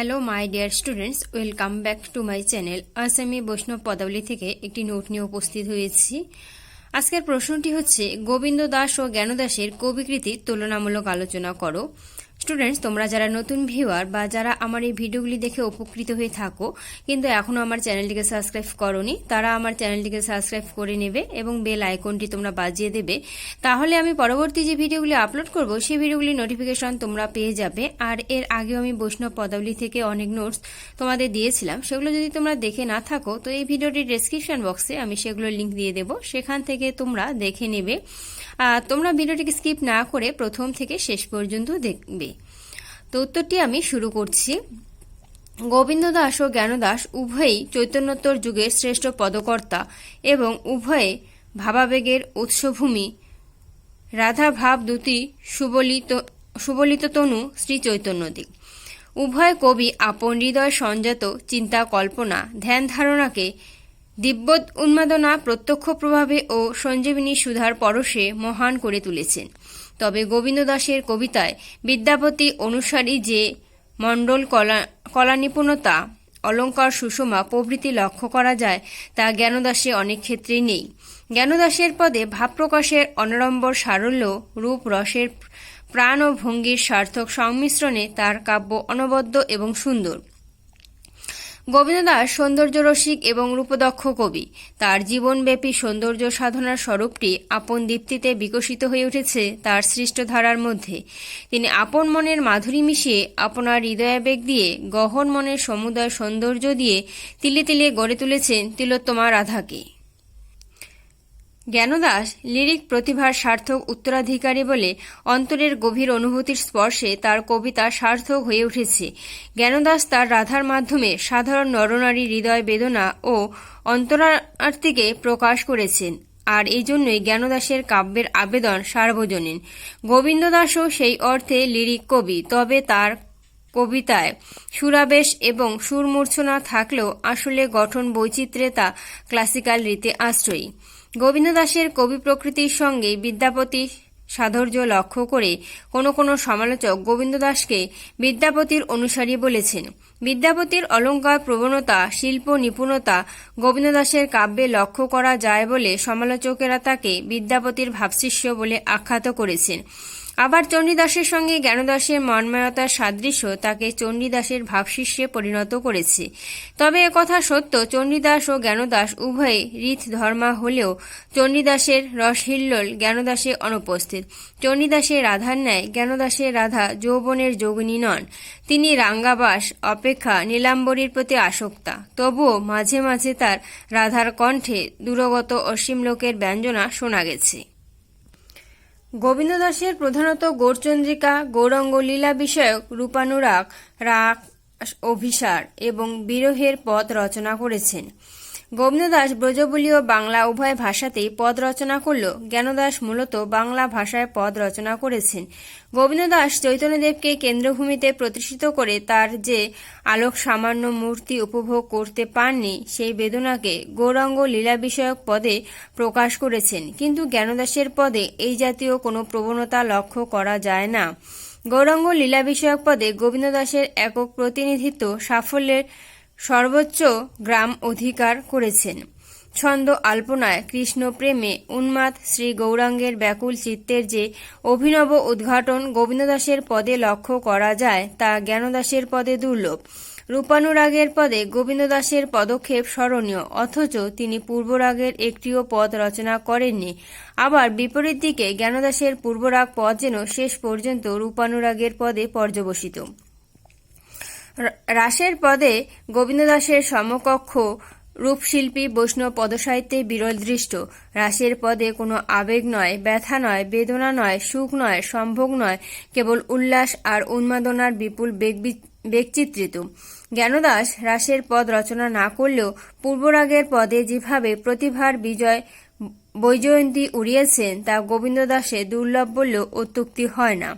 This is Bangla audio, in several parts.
Hello my dear students welcome back to my channel আজ আমি বৈষ্ণব পদাবলী থেকে একটি নোট নিয়ে উপস্থিত হয়েছি। আজকের প্রশ্নটি হচ্ছে, গোবিন্দ দাস ও জ্ঞানদাসের কবিকৃতি তুলনামূলক আলোচনা করো। স্টুডেন্টস তোমরা যারা নতুন ভিউয়ার বা যারা আমার এই ভিডিওগুলি দেখে উপকৃত হয়ে থাকো, কিন্তু এখনও আমার চ্যানেলটিকে সাবস্ক্রাইব করনি, তারা আমার চ্যানেলটিকে সাবস্ক্রাইব করে নেবে এবং বেল আইকনটি তোমরা বাজিয়ে দেবে। তাহলে আমি পরবর্তী যে ভিডিওগুলি আপলোড করব, সেই ভিডিওগুলি নোটিফিকেশন তোমরা পেয়ে যাবে। আর এর আগেও আমি বৈষ্ণব পদাবলী থেকে অনেক নোটস তোমাদের দিয়েছিলাম, সেগুলো যদি তোমরা দেখে না থাকো, তো এই ভিডিওটির ডেসক্রিপশন বক্সে আমি সেগুলোর লিঙ্ক দিয়ে দেবো। সেখান থেকে তোমরা দেখে নেবে। আর তোমরা ভিডিওটিকে স্কিপ না করে প্রথম থেকে শেষ পর্যন্ত দেখবে। তো উত্তরটি আমি শুরু করছি। গোবিন্দ দাস ও জ্ঞানদাস উভয়ই চৈতন্যোত্তর যুগের শ্রেষ্ঠ পদকর্তা এবং উভয়ে ভাবাবেগের উৎসভূমি। রাধা ভাব দুটি সুবলিত সুবলিত তনু শ্রী চৈতন্যদিক উভয় কবি আপন হৃদয় সঞ্জাত চিন্তা কল্পনা, ধ্যান ধারণাকে দিব্য উন্মাদনা, প্রত্যক্ষ প্রভাবে ও সঞ্জীবিনী সুধার পরশে মহান করে তুলেছেন। তবে গোবিন্দ দাসের কবিতায় বিদ্যাপতি অনুসারী যে মণ্ডল কলা নিপুণতা অলঙ্কার সুষমা প্রভৃতি লক্ষ্য করা যায়, তা জ্ঞানদাসে অনেক ক্ষেত্রেই নেই। জ্ঞানদাসের পদে ভাব প্রকাশের অনড়ম্বর সারল্য, রূপ রসের প্রাণ ও ভঙ্গির সার্থক সংমিশ্রণে তার কাব্য অনবদ্য এবং সুন্দর। গোবিন্দ দাস সৌন্দর্য রসিক এবং রূপদক্ষ কবি। তার জীবনব্যাপী সৌন্দর্য সাধনার স্বরূপটি আপন দীপ্তিতে বিকশিত হয়ে উঠেছে তার সৃষ্ট ধারার মধ্যে। তিনি আপন মনের মাধুরী মিশিয়ে আপনার হৃদয়াবেগ দিয়ে গহন মনের সমুদয় সৌন্দর্য দিয়ে তিলে তিলে গড়ে তুলেছেন তিলোত্তমা রাধাকে। জ্ঞানদাস লিরিক প্রতিভার সার্থক উত্তরাধিকারী বলে অন্তরের গভীর অনুভূতির স্পর্শে তার কবিতা সার্থক হয়ে উঠেছে। জ্ঞানদাস তার রাধার মাধ্যমে সাধারণ নরনারী হৃদয় বেদনা ও অন্তরার্থীকে প্রকাশ করেছেন। আর এই জন্যই জ্ঞানদাসের কাব্যের আবেদন সার্বজনীন। গোবিন্দ দাসও সেই অর্থে লিরিক কবি, তবে তার কবিতায়। সুরাবেশ এবং সুরমূর্ছনা থাকলেও আসলে গঠন বৈচিত্র্যে তা ক্লাসিক্যাল রীতি আশ্রয়ী। গোবিন্দ দাসের কবি প্রকৃতির সঙ্গে বিদ্যাপতি সাধর্য লক্ষ্য করে কোনো কোনো সমালোচক গোবিন্দ দাসকে বিদ্যাপতির অনুসারী বলেছেন। বিদ্যাপতির অলঙ্কার প্রবণতা, শিল্প নিপুণতা গোবিন্দ দাসের কাব্যে লক্ষ্য করা যায় বলে সমালোচকেরা তাকে বিদ্যাপতির ভাবশিষ্য বলে আখ্যাত করেছেন। আবার চণ্ডীদাসের সঙ্গে জ্ঞানদাসের মন্ময়তার সাদৃশ্য তাকে চণ্ডীদাসের ভাবশিষ্যে পরিণত করেছে। তবে কথা সত্য, চণ্ডীদাস ও জ্ঞানদাস উভয়ে রীত ধর্মা হলেও চণ্ডীদাসের রসহিল্লোল জ্ঞানদাসে অনুপস্থিত। চণ্ডীদাসের রাধার ন্যায় জ্ঞানদাসের রাধা যৌবনের যোগিনী নন। তিনি রাঙ্গাবাস, অপেক্ষা নীলাম্বরীর প্রতি আসক্তা। তবুও মাঝে মাঝে তার রাধার কণ্ঠে দূরগত অসীম লোকের ব্যঞ্জনা শোনা গেছে। গোবিন্দ দাসের প্রধানত গৌরচন্দ্রিকা, গৌরঙ্গ লীলা বিষয়ক রূপানুরাগ, রাগ, অভিসার এবং বিরহের পথ রচনা করেছেন। গোবিন্দ দাস ব্রজবলীয় বাংলা উভয় ভাষাতেই পদ রচনা করল। জ্ঞানদাস মূলত বাংলা ভাষায় পদ রচনা করেছেন। গোবিন্দ দাস চৈতন্যদেবকে কেন্দ্রভূমিতে প্রতিষ্ঠিত করে তার যে আলোক সামান্য মূর্তি উপভোগ করতে পাননি, সেই বেদনাকে গৌরাঙ্গ লীলা বিষয়ক পদে প্রকাশ করেছেন। কিন্তু জ্ঞানদাসের পদে এই জাতীয় কোনো প্রবণতা লক্ষ্য করা যায় না। গৌরাঙ্গ লীলা বিষয়ক পদে গোবিন্দ দাসের একক প্রতিনিধিত্ব সাফল্যের সর্বোচ্চ গ্রাম অধিকার করেছেন। ছন্দ আল্পনায় কৃষ্ণ প্রেমে উন্মাদ শ্রী গৌরাঙ্গের ব্যাকুল চিত্তের যে অভিনব উদ্ঘাটন গোবিন্দদাসের পদে লক্ষ্য করা যায়, তা জ্ঞানদাসের পদে দুর্লভ। রূপানুরাগের পদে গোবিন্দ দাসের পদক্ষেপ স্মরণীয়, অথচ তিনি পূর্বরাগের একটিও পদ রচনা করেননি। আবার বিপরীত দিকে জ্ঞানদাসের পূর্বরাগ পদ যেন শেষ পর্যন্ত রূপানুরাগের পদে পর্যবসিত। রাসের পদে গোবিন্দ দাসের সমকক্ষ রূপশিল্পী বৈষ্ণব পদসাহিত্যে বিরল দৃষ্ট। রাসের পদে কোনো আবেগ নয়, ব্যথা নয়, বেদনা নয়, সুখ নয়, সম্ভোগ নয়, কেবল উল্লাস আর উন্মাদনার বিপুল বেগচিত্রিত। জ্ঞানদাস রাসের পদ রচনা না করলেও পূর্বরাগের পদে যেভাবে প্রতিভার বিজয় বৈজয়ন্তী উড়িয়েছেন, তা গোবিন্দ দাসে দুর্লভ বললেও অত্যুক্তি হয় না।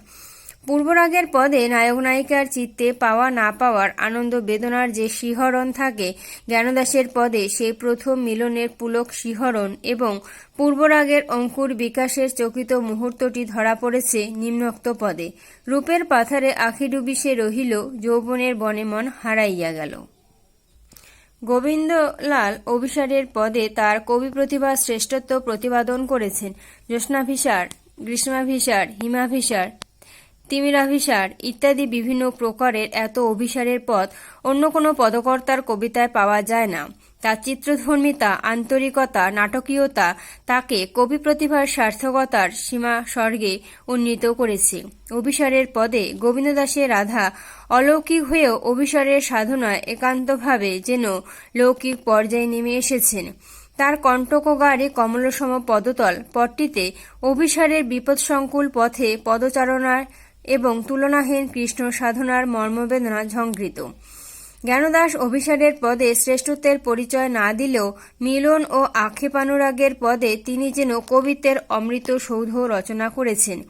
পূর্বরাগের পদে নায়ক নায়িকার চিত্তে পাওয়া না পাওয়ার আনন্দ বেদনার যে শিহরণ থাকে, জ্ঞানদাসের পদে সেই প্রথম মিলনের পুলক শিহরণ এবং পূর্বরাগের অঙ্কুর বিকাশের চকিত মুহূর্তটি ধরা পড়েছে নিম্নোক্ত পদে। রূপের পাথারে আখি ডুবি সে রহিল, যৌবনের বনে মন হারাইয়া গেল। গোবিন্দলাল অভিসারের পদে তার কবি প্রতিভার শ্রেষ্ঠত্ব প্রতিপাদন করেছেন। জ্যোৎস্নাভিসার, গ্রীষ্মাভিসার, হিমাভিসার তিমিরাভিসার ইত্যাদি বিভিন্ন প্রকারের এত অভিসারের পথ অন্য কোনো পদকর্তার কবিতায় পাওয়া যায় না। তার চিত্রধর্মিতা, আন্তরিকতা, নাটকীয়তা তাকে কবি প্রতিভার সার্থকতার সীমা স্বর্গে উন্নীত করেছে। অভিসারের পদে গোবিন্দ দাসের রাধা অলৌকিক হয়েও অভিসারের সাধনায় একান্তভাবে যেন লৌকিক পর্যায়ে নেমে এসেছেন। তার কণ্টকগারে কমলসম পদতল পটটিতে অভিসারের বিপদসংকুল পথে পদচারণার এবং তুলনাহীন কৃষ্ণ সাধনার মর্মবেদনা ঝংকৃত। জ্ঞানদাস অভিসারের পদে শ্রেষ্ঠত্বের পরিচয় না দিলেও মিলন ও আক্ষেপানুরাগের পদে তিনি যেন কবিত্বের অমৃত সৌধ রচনা করেছেন।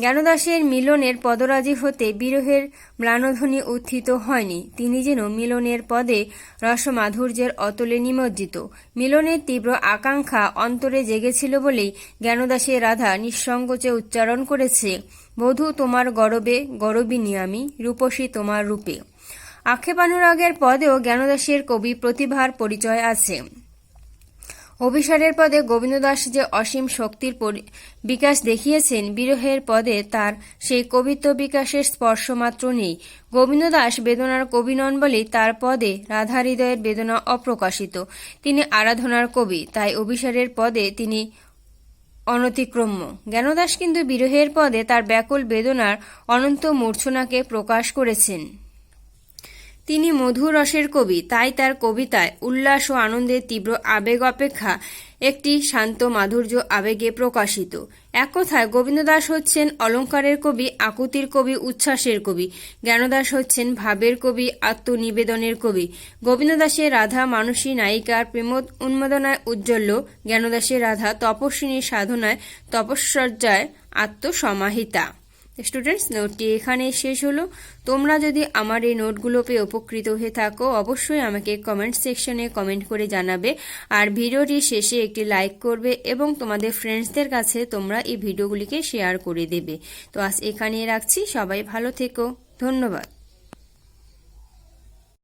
জ্ঞানদাসের মিলনের পদরাজি হতে বিরহের ম্লানধ্বনি উত্থিত হয়নি। তিনি যেন মিলনের পদে রসমাধুর্যের অতলে নিমজ্জিত। মিলনের তীব্র আকাঙ্ক্ষা অন্তরে জেগেছিল বলেই জ্ঞানদাসের রাধা নিঃসংকোচে উচ্চারণ করেছে, বধূ তোমার গরবে, গরবিনী আমি, রূপসী তোমার রূপে। আক্ষেপানুরাগের পদেও জ্ঞানদাসের কবি প্রতিভার পরিচয় আছে। অভিসারের পদে গোবিন্দদাস যে অসীম শক্তির বিকাশ দেখিয়েছেন, বিরহের পদে তার সেই কবিত্ব বিকাশের স্পর্শমাত্র নেই। গোবিন্দদাস বেদনার কবি নন বলেই তার পদে রাধা হৃদয়ের বেদনা অপ্রকাশিত। তিনি আরাধনার কবি, তাই অভিসারের পদে তিনি অনতিক্রম্য। জ্ঞানদাস কিন্তু বিরহের পদে তার ব্যাকুল বেদনার অনন্ত মূর্ছনাকে প্রকাশ করেছেন। তিনি মধুরসের কবি, তাই তার কবিতায় উল্লাস ও আনন্দের তীব্র আবেগ অপেক্ষা একটি শান্ত মাধুর্য আবেগে প্রকাশিত। এক কথায় গোবিন্দদাস হচ্ছেন অলঙ্কারের কবি, আকুতির কবি, উচ্ছ্বাসের কবি। জ্ঞানদাস হচ্ছেন ভাবের কবি, আত্মনিবেদনের কবি। গোবিন্দদাসের রাধা, মানসী নায়িকার প্রেম উন্মাদনায় উজ্জ্বল্য জ্ঞানদাসের রাধা, তপস্বিনীর সাধনায় তপস্যজ্জায় আত্মসমাহিতা। স্টুডেন্টস নোটটি এখানে শেষ হলো। তোমরা যদি আমার এই নোটগুলো পেয়ে উপকৃত হয়ে থাকো, অবশ্যই আমাকে কমেন্ট সেকশনে কমেন্ট করে জানাবে। আর ভিডিওটি শেষে একটি লাইক করবে এবং তোমাদের ফ্রেন্ডসদের কাছে তোমরা এই ভিডিওগুলিকে শেয়ার করে দেবে। তো আজ এখানে রাখছি। সবাই ভালো থেকো। ধন্যবাদ।